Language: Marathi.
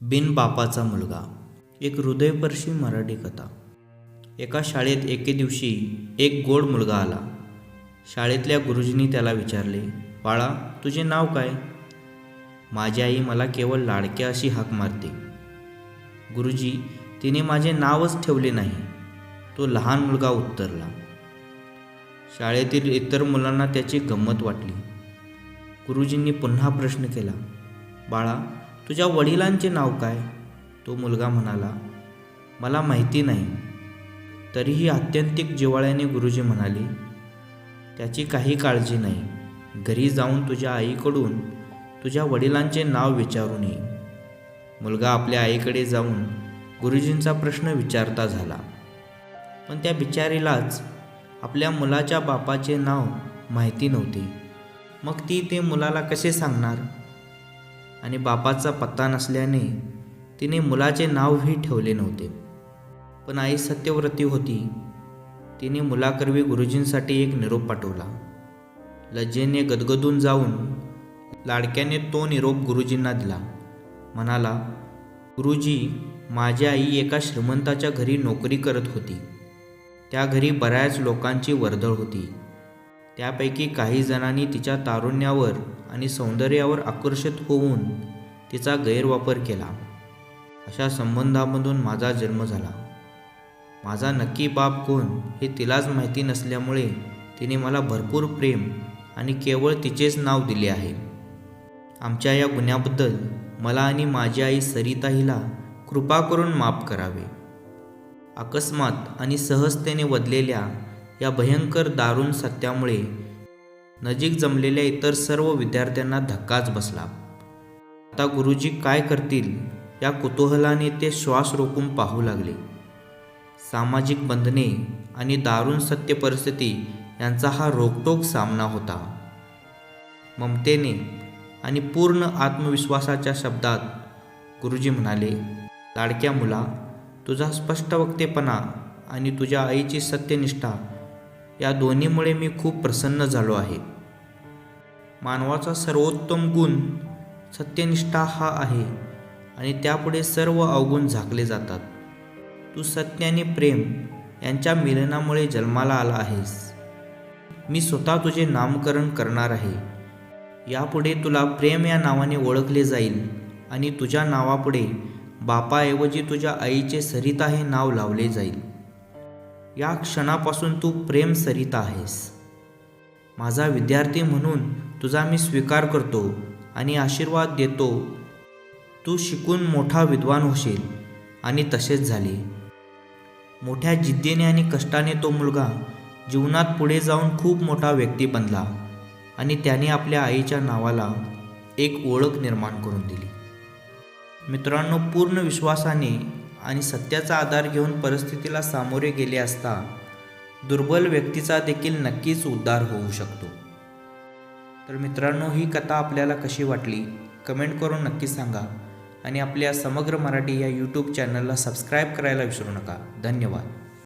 बिन बापाचा मुलगा. एक हृदयपर्शी मराठी कथा. एका शाळेत एके दिवशी एक गोड मुलगा आला. शाळेतल्या गुरुजींनी त्याला विचारले बाळा तुझे नाव काय? माझी आई मला केवळ लाडक्या अशी हाक मारते. गुरुजी तिने माझे नावच ठेवले नाही. तो लहान मुलगा उत्तरला. शाळेतील इतर मुलांना त्याची गंमत वाटली. गुरुजींनी पुन्हा प्रश्न केला बाळा तुझ्या वडिलांचे नाव काय? तो मुलगा म्हणाला मला माहिती नाही. तरीही आत्यंतिक जिव्हाळ्याने गुरुजी म्हणाले त्याची काही काळजी नाही. घरी जाऊन तुझ्या आईकडून तुझ्या वडिलांचे नाव विचारून ये. मुलगा आपल्या आईकडे जाऊन गुरुजींचा प्रश्न विचारता झाला. पण त्या बिचारीलाच आपल्या मुलाच्या बापाचे नाव माहिती नव्हते. मग ती ते मुलाला कसे सांगणार? आणि बापाचा पत्ता नसल्याने तिने मुलाचे नावही ठेवले नव्हते. पण आई सत्यव्रती होती. तिने मुलाकरवी गुरुजींसाठी एक निरोप पाठवला. लज्जेने गदगदून जाऊन लाडक्याने तो निरोप गुरुजींना दिला. म्हणाला गुरुजी माझी आई एका श्रीमंताच्या घरी नोकरी करत होती. त्या घरी बऱ्याच लोकांची वर्दळ होती. त्यापैकी काही जणांनी तिच्या तारुण्यावर आणि सौंदर्यावर आकर्षित होऊन तिचा गैरवापर केला. अशा संबंधामधून माझा जन्म झाला. माझा नक्की बाप कोण हे तिलाच माहिती नसल्यामुळे तिने मला भरपूर प्रेम आणि केवळ तिचेच नाव दिले आहे. आमच्या या गुन्ह्याबद्दल मला आणि माझी आई सरिता हिला कृपा करून माफ करावे. अकस्मात आणि सहजतेने वधलेल्या या भयंकर दारुण सत्यामुळे नजीक जमलेल्या इतर सर्व विद्यार्थ्यांना धक्काच बसला. आता गुरुजी काय करतील या कुतूहलाने ते श्वास रोखून पाहू लागले. सामाजिक बंधने आणि दारुण सत्य परिस्थिती यांचा हा रोकटोक सामना होता. ममतेने आणि पूर्ण आत्मविश्वासाच्या शब्दात गुरुजी म्हणाले लाडक्या मुला तुझा स्पष्ट वक्तेपणा आणि तुझ्या आईची सत्यनिष्ठा या दोन्हीमुळे मी खूप प्रसन्न झालो आहे. मानवाचा सर्वोत्तम गुण सत्यनिष्ठा हा आहे आणि त्यापुढे सर्व अवगुण झाकले जातात. तू सत्य आणि प्रेम यांच्या मिलनामुळे जन्माला आला आहेस. मी स्वतः तुझे नामकरण करणार आहे. यापुढे तुला प्रेम या नावाने ओळखले जाईल आणि तुझ्या नावापुढे बापाऐवजी तुझ्या आईचे सरिता हे नाव लावले जाईल. या क्षणापासून तू प्रेम सरिता आहेस. माझा विद्यार्थी म्हणून तुझा मी स्वीकार करतो आणि आशीर्वाद देतो. तू शिकून मोठा विद्वान होशील आणि तसेच झाले. मोठ्या जिद्दीने आणि कष्टाने तो मुलगा जीवनात पुढे जाऊन खूप मोठा व्यक्ती बनला आणि त्याने आपल्या आईच्या नावाला एक ओळख निर्माण करून दिली. मित्रांनो पूर्ण विश्वासाने आणि सत्याचा आधार घेऊन परिस्थितीला सामोरे गेले असता दुर्बल व्यक्तीचा देखील नक्कीच उद्धार होऊ शकतो. तर मित्रांनो ही कथा आपल्याला कशी वाटली? कमेंट करून नक्की सांगा आणि आपल्या समग्र मराठी या यूट्यूब चॅनलला सबस्क्राईब करायला विसरू नका. धन्यवाद.